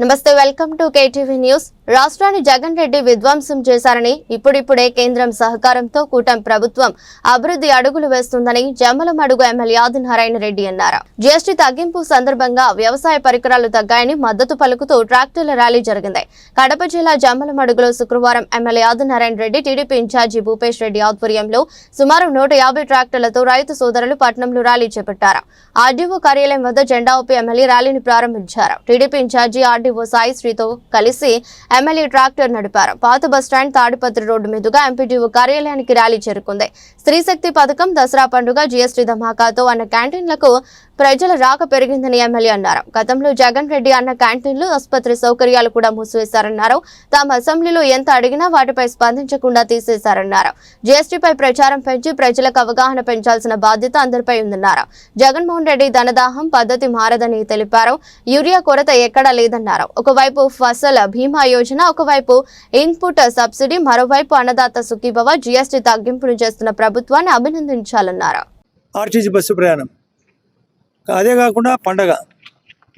నమస్తే welcome to KTV news. రాష్ట్రాన్ని జగన్ రెడ్డి విధ్వంసం చేశారని ఇప్పుడిప్పుడే కేంద్రం సహకారంతో కూటమి ప్రభుత్వం అభివృద్ధి అడుగులు వేస్తుందని జమ్మలమడుగు ఎమ్మెల్యే ఆదినారాయణ రెడ్డి అన్నారు. జీఎస్టీ తగ్గింపు సందర్భంగా వ్యవసాయ పరికరాలు తగ్గాయని మద్దతు పలుకుతూ ట్రాక్టర్ల ర్యాలీ జరిగింది. కడప జిల్లా జమ్మలమడుగులో శుక్రవారం MLA Adinarayana Reddy TDP incharge Bhupesh Reddy ఆధ్వర్యంలో సుమారు నూట యాభై ట్రాక్టర్లతో రైతు సోదరులు పట్నంలో ర్యాలీ చేపట్టారు. ఆర్డీఓ కార్యాలయం వద్ద జెండా ఊపి ఎమ్మెల్యే ర్యాలీని ప్రారంభించారు. టీడీపీ ఇన్ఛార్జి ఆర్డీఓ సాయి శ్రీతో కలిసి ఎమ్మెల్యే ట్రాక్టర్ నడిపారు. పాత బస్టాండ్ తాడిపత్రి రోడ్డు మీదుగా ఎంపీటీఓ కార్యాలయానికి ర్యాలీ చేరుకుంది. స్త్రీశక్తి పథకం దసరా పండుగ జీఎస్టీ ధమాకాతో అన్న క్యాంటీన్లకు ప్రజల రాక పెరిగిందని ఎమ్మెల్యే అన్నారు. గతంలో జగన్ రెడ్డి అన్న క్యాంటీన్లు ఆసుపత్రి సౌకర్యాలు కూడా మూసివేశారన్నారు. తాము అసెంబ్లీలో ఎంత అడిగినా వాటిపై స్పందించకుండా తీసేశారన్నారు. జీఎస్టీపై ప్రచారం పెంచి ప్రజలకు అవగాహన పెంచాల్సిన బాధ్యత అందరిపై ఉందన్నారు. జగన్మోహన్ రెడ్డి ధనదాహం పద్ధతి మారదని తెలిపారు. యూరియా కొరత ఎక్కడా లేదన్నారు. ఒకవైపు ఫసల్ బీమా యోజన ఒకవైపు ఇన్పుట్ సబ్సిడీ మరోవైపు అన్నదాత సుఖీభవ జీఎస్టీ తగ్గింపును చేస్తున్న ప్రభుత్వాన్ని అభినందించాలన్నారు. ఆర్టీసీ బస్సు ప్రయాణం. అదే కాకుండా పండగ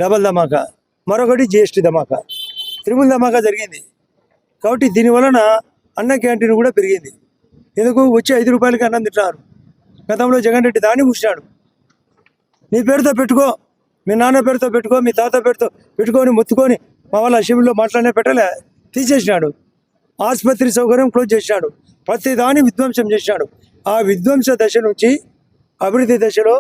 డబల్ ధమాకా మరొకటి జిఎస్టీ ధమాకా. త్రిపుల్ ధమాకా జరిగింది. కాబట్టి దీని వలన అన్న క్యాంటీన్ కూడా పెరిగింది. ఎందుకు? వచ్చి ఐదు రూపాయలకి అన్నం తింటున్నారు. గతంలో జగన్ రెడ్డి దాన్ని మూసినాడు నీ పేరుతో పెట్టుకో. మీ నాన్న పేరుతో పెట్టుకో మీ తాత పేరుతో పెట్టుకొని మొత్తుకొని మా వాళ్ళ అసెంబ్లీలో మాట్లాడే పెట్టలే తీసేసినాడు. ఆసుపత్రి సౌకర్యం క్లోజ్ చేసినాడు. ప్రతి దాన్ని విధ్వంసం చేసినాడు. ఆ విధ్వంస దశ నుంచి అభివృద్ధి దశలో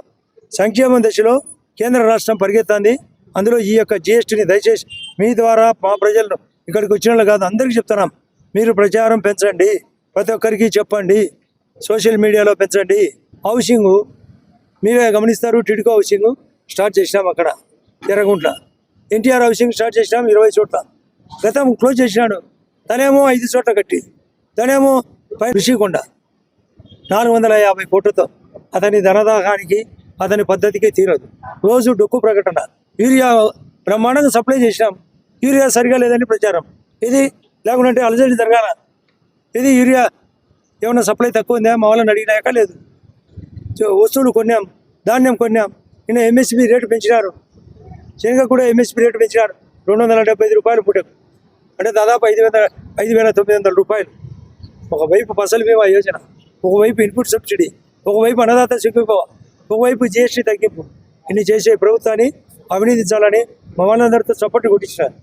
సంక్షేమం దశలో కేంద్ర రాష్ట్రం పరిగెత్తుంది. అందులో ఈ యొక్క జిఎస్టీని దయచేసి మీ ద్వారా మా ప్రజలను ఇక్కడికి వచ్చిన వాళ్ళు కాదు అందరికీ చెప్తున్నాం. మీరు ప్రచారం పెంచండి. ప్రతి ఒక్కరికి చెప్పండి. సోషల్ మీడియాలో పెంచండి. హౌసింగ్ మీరే గమనిస్తారు టిడ్కో హౌసింగ్. స్టార్ట్ చేసినాం అక్కడ ఎర్రగుంట్ల ఎన్టీఆర్ హౌసింగ్ స్టార్ట్ చేసినాం ఇరవై చోట్ల. గతం క్లోజ్ చేసినాడు. తనేమో ఐదు చోట్ల కట్టి తనేమో పై ఋషికొండ. నాలుగు వందల యాభై కోట్లతో అతని ధనదాహానికి అతని పద్ధతికి తీరదు. రోజు డొక్కు ప్రకటన. యూరియా బ్రహ్మాండంగా సప్లై చేసినాం. యూరియా సరిగా లేదని ప్రచారం. ఇది లేకుంటే అలజడి జరగాల. ఇది యూరియా ఏమైనా సప్లై తక్కువ ఉందా? మా వాళ్ళని అడిగినాక లేదు. వస్తువులు కొన్నాం ధాన్యం కొన్నాం. నిన్న ఎంఎస్పి రేటు పెంచినారు. శనగ కూడా ఎంఎస్పి రేటు పెంచినారు. రెండు వందల డెబ్బై ఐదు రూపాయలు పుట్టకు అంటే దాదాపు ఐదు వేల ఐదు వేల తొమ్మిది వందల రూపాయలు. ఒకవైపు ఫసల్ బీమా యోజన ఒకవైపు ఇన్పుట్ సబ్సిడీ ఒకవైపు అన్నదాత సుఖీభవ ఒకవైపు జిఎస్టీ తగ్గింపు. ఇన్ని చేసే ప్రభుత్వాన్ని అభినందించాలని మమ్మల్ని అందరితో చప్పట్లు కొట్టించినారు.